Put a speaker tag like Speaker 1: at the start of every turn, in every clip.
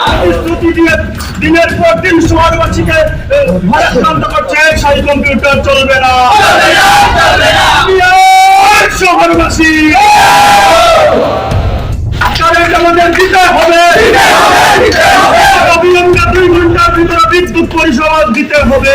Speaker 1: প্রতিশ্রুতি দিয়ে দিনের পর দিন শহরবাসীকে ভারাক্রান্ত করছে সেই কম্পিউটার চলবে না শহরবাসী কারেন্ট আমাদের দিতে হবে অবিলম্বে দুই ঘণ্টার ভিতরে বিদ্যুৎ পরিষেবা দিতে হবে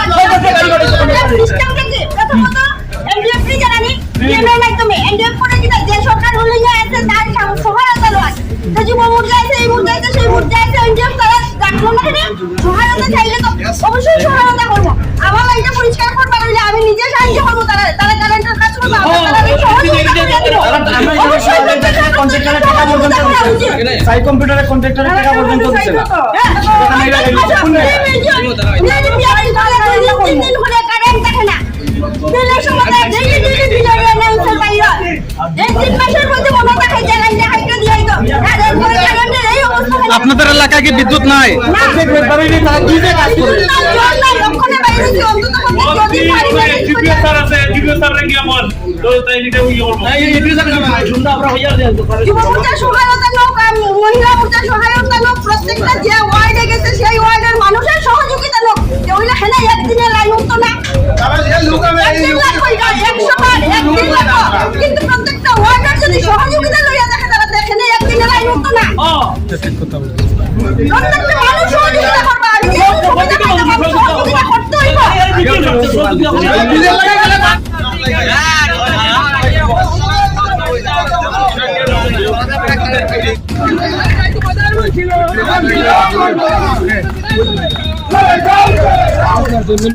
Speaker 2: লোক দিয়ে তারা জবাব না লাগবে বাকিদের দুর্নীতি
Speaker 3: আমি নিজে সাহায্য করব তারা তারা কারেন্টের কাজ করব আমরা তারা
Speaker 4: কন্ট্রাক্টরের টাকা পর্যন্ত দিচ্ছে না।
Speaker 5: আপনাদের এলাকায় কি বিদ্যুৎ নাই?
Speaker 4: তারা কি যে কাজ করে?
Speaker 1: স্যার আছে ডিপিও স্যার রেগে আমার? তো তাই নিতে উই করব।
Speaker 3: যুব মোর্চার সহায়তা লোক মহিলা মোর্চার সহায়তা লোক প্রত্যেকটা যে ওয়ার্ডে গেছে সেই ওয়ার্ডের মানুষের সহযোগিতা লোক। যে ওইলা হেনা একদিনে লাইন উঠতো না।
Speaker 2: তারা যে লুকাবে এই লোক
Speaker 3: প্রত্যেকটা মানুষ সহযোগিতা করবে